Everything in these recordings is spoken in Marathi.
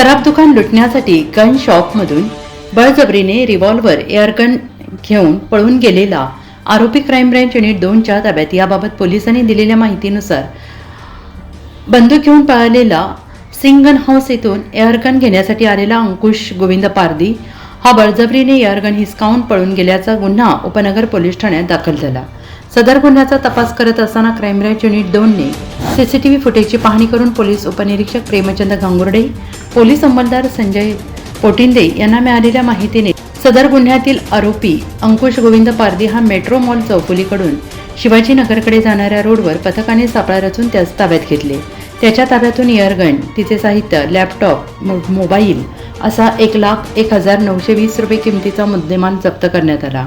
सराफ दुकान लुटण्यासाठी गन शॉपमधून बळजबरीने रिव्हॉल्व्हर एअरगन घेऊन पळून गेलेला आरोपी क्राईम ब्रँच युनिट दोनच्या ताब्यात. याबाबत पोलिसांनी दिलेल्या माहितीनुसार बंदूक घेऊन पळालेला सिंगन हाऊस येथून एअरगन घेण्यासाठी आलेला अंकुश गोविंद पारदी हा बळजबरीने एअरगन हिसकावून पळून गेल्याचा गुन्हा उपनगर पोलीस ठाण्यात दाखल झाला. सदर गुन्ह्याचा तपास करत असताना क्राईम युनिट दोनने सीसीटीव्ही फुटेजची पाहणी करून पोलीस उपनिरीक्षक प्रेमचंद गांगुर्डे पोलीस अंमलदार संजय पोटिंदे यांना मिळालेल्या माहितीने सदर गुन्ह्यातील आरोपी अंकुश गोविंद पारदी हा मेट्रो मॉल चौफुलीकडून शिवाजीनगरकडे जाणाऱ्या रोडवर पथकाने सापळा रचून त्यास ताब्यात घेतले. त्याच्या ताब्यातून इयरगन तिचे साहित्य लॅपटॉप मो- मोबाईल असा एक लाख एक हजार नऊशे वीस रुपये किमतीचा मुद्देमाल जप्त करण्यात आला.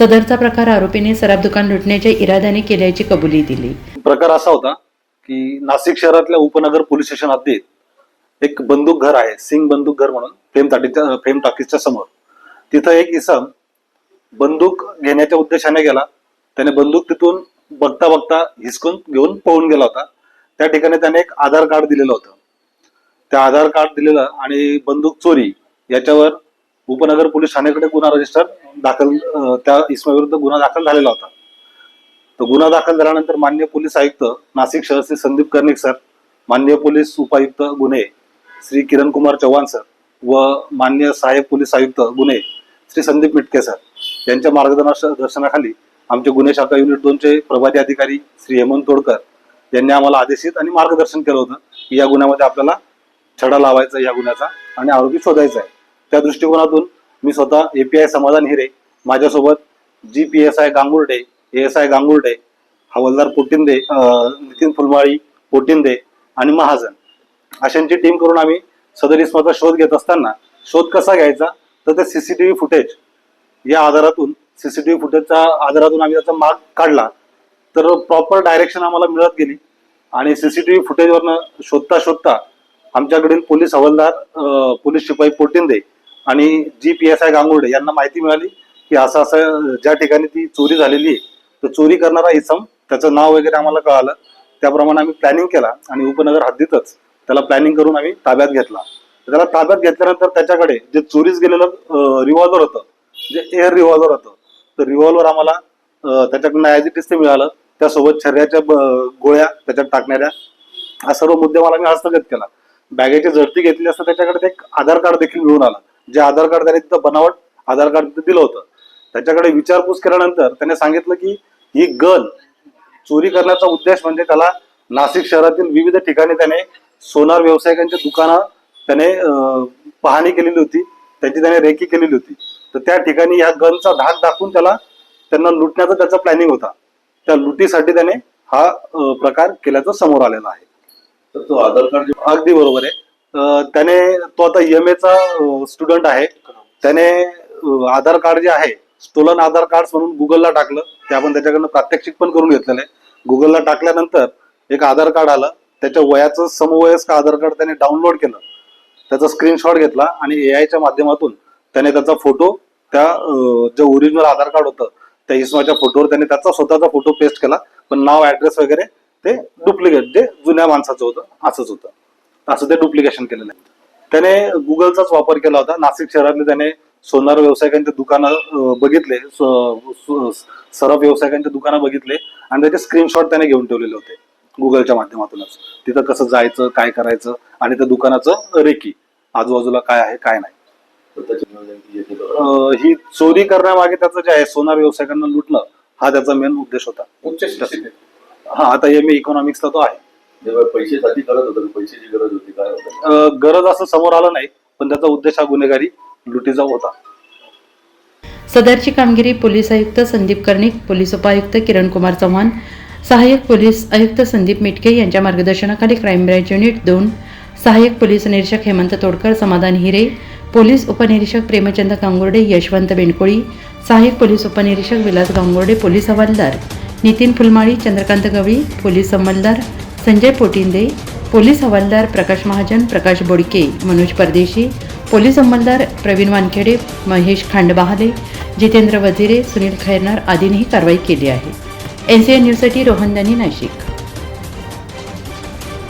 सदरचा प्रकार आरोपीने सराफ दुकान लुटण्याच्या इराद्याने केल्याची कबुली दिली. प्रकार असा होता की नाशिक शहरातल्या उपनगर पोलीस स्टेशन हद्दीत एक बंदूक घर आहे सिंग बंदूक घर म्हणून फेम टाकीच्या फेम टाकीजच्या समोर. तिथं एक इसम बंदूक घेण्याच्या उद्देशाने गेला. त्याने बंदूक तिथून बघता बघता हिसकून घेऊन पळून गेला होता. त्या ठिकाणी त्याने एक आधार कार्ड दिलेलं होतं. त्या आधार कार्ड दिलेलं आणि बंदूक चोरी याच्यावर उपनगर पोलीस ठाण्याकडे गुन्हा रजिस्टर दाखल त्या त्या इसमाविरुद्ध गुन्हा दाखल झालेला होता. तर गुन्हा दाखल झाल्यानंतर मान्य पोलीस आयुक्त नाशिक शहर श्री संदीप कर्णिक सर मान्य पोलीस उपायुक्त गुन्हे श्री किरण कुमार चव्हाण सर व मान्य सहाय्यक पोलीस आयुक्त गुन्हे श्री संदीप मिटके सर यांच्या मार्गदर्शनाखाली आमचे गुन्हे शाखा युनिट दोनचे प्रभारी अधिकारी श्री हेमंत तोडकर यांनी आम्हाला आदेशित आणि मार्गदर्शन केलं होतं की या गुन्ह्यामध्ये आपल्याला छडा लावायचा या गुन्ह्याचा आणि आरोपी शोधायचा आहे. त्या दृष्टिकोनातून मी स्वतः एपीआय समाधान हिरे. माझ्यासोबत G P S I Gangurde S I Gangurde हवालदार पोटिंदे नितीन फुलमाळी पोटिंदे आणि महाजन. अशांची टीम करून आम्ही सदर इस्माचा शोध घेत असताना शोध कसा घ्यायचा? तर ते सीसीटीव्ही फुटेज या आधारातून सीसीटीव्ही फुटेजच्या आधारातून आम्ही त्याचा मार्ग काढला. तर प्रॉपर डायरेक्शन आम्हाला मिळत गेली. आणि सीसीटीव्ही फुटेजवरनं शोधता शोधता आमच्याकडील पोलीस हवालदार पोलीस शिपाई पोटिंदे आणि G P S I Gangurde यांना माहिती मिळाली की असं असं ज्या ठिकाणी ती चोरी झालेली आहे तर चोरी करणारा इसम त्याचं नाव वगैरे आम्हाला कळालं. त्याप्रमाणे आम्ही प्लॅनिंग केला आणि उपनगर हद्दीतच त्याला प्लॅनिंग करून आम्ही ताब्यात घेतला. त्याला ताब्यात घेतल्यानंतर त्याच्याकडे जे चोरीस गेलेलं रिव्हॉल्वर होतं जे एअर रिव्हॉल्वर होतं तर रिव्हॉल्वर आम्हाला त्याच्याकडनं ॲज इट इज ते मिळालं. त्यासोबत शरीराच्या गोळ्या त्याच्यात टाकणाऱ्या हा सर्व मुद्देमाल आम्ही हस्तगत केला. बॅगेची झडती घेतली असता त्याच्याकडे एक आधार कार्ड देखील मिळून आलं. जे आधार कार्ड त्याने तिथं बनावट आधार कार्ड तिथं दिलं होतं. त्याच्याकडे विचारपूस केल्यानंतर त्याने सांगितलं की ही गन चोरी करण्याचा उद्देश म्हणजे त्याला नाशिक शहरातील विविध ठिकाणी त्याने सोनार व्यावसायिकांची दुकानं त्याने पाहणी केलेली होती. त्याची त्याने रेकी केलेली होती. तर त्या ठिकाणी ह्या गनचा धाक दाखवून त्याला त्यांना लुटण्याचा त्याचा प्लॅनिंग होता. त्या लुटीसाठी त्याने हा प्रकार केल्याचं समोर आलेला आहे. तर तो आधार कार्ड अगदी बरोबर आहे. त्याने तो आता एम चा स्टुडंट आहे. त्याने आधार कार्ड जे आहे स्टोलन आधार कार्ड म्हणून गुगलला टाकलं. ते आपण त्याच्याकडनं प्रात्यक्षिक पण करून घेतलेलं आहे. गुगलला टाकल्यानंतर एक आधार कार्ड आलं. त्याच्या वयाचं समवयस्क आधार कार्ड त्याने डाउनलोड केलं. त्याचा स्क्रीनशॉट घेतला आणि ए च्या माध्यमातून त्याने त्याचा फोटो त्या जे ओरिजिनल आधार कार्ड होतं त्या इसमाच्या फोटोवर त्याने त्याचा स्वतःचा फोटो पेस्ट केला. पण नाव ऍड्रेस वगैरे ते डुप्लिकेट जे जुन्या माणसाचं होतं असंच होतं. असं ते डुप्लिकेशन केलेलं आहे. त्याने गुगलचाच वापर केला होता. नाशिक शहरातले त्याने सोनार व्यावसायिकांचे दुकानं बघितले. सरफ व्यावसायिकांचे दुकानं बघितले. आणि त्याचे स्क्रीनशॉट त्याने घेऊन ठेवलेले होते. गुगलच्या माध्यमातूनच. तिथं कसं जायचं काय करायचं आणि त्या दुकानाचं रेकी आजूबाजूला काय आहे काय नाही. ही चोरी करण्यामागे त्याचं जे आहे सोनार व्यावसायिकांना लुटणं हा त्याचा मेन उद्देश होता. हा आता एम ए इकॉनॉमिक्सला तो आहे. जेव्हा पैशासाठी करत होता पैशाची गरज होती काय होतं? अं, गरज असं समोर आलं नाही पण त्याचा उद्देश हा गुन्हेगारी लुटीचा होता. सदरची कामगिरी पोलीस आयुक्त संदीप कर्णिक पोलीस उपायुक्त किरण कुमार चव्हाण सहाय्यक पोलीस आयुक्त संदीप मिटके यांच्या मार्गदर्शनाखाली क्राईम ब्रँच युनिट दोन सहाय्यक पोलीस निरीक्षक हेमंत तोडकर समाधान हिरे पोलीस उपनिरीक्षक प्रेमचंद गांगुर्डे यशवंत बेंडकोळी सहाय्यक पोलीस उपनिरीक्षक विलास गांगुर्डे पोलीस हवालदार नितीन फुलमाळी चंद्रकांत गवळी पोलीस अंमलदार संजय पोटिंदे पोलीस हवालदार प्रकाश महाजन प्रकाश बोडके मनोज परदेशी पोलीस अंमलदार प्रवीण वानखेडे महेश खांडबहाले जितेंद्र वझिरे सुनील खैरनार आदींनी ही कारवाई केली आहे. एन सी एन न्यूजसाठी रोहन दानी नाशिक.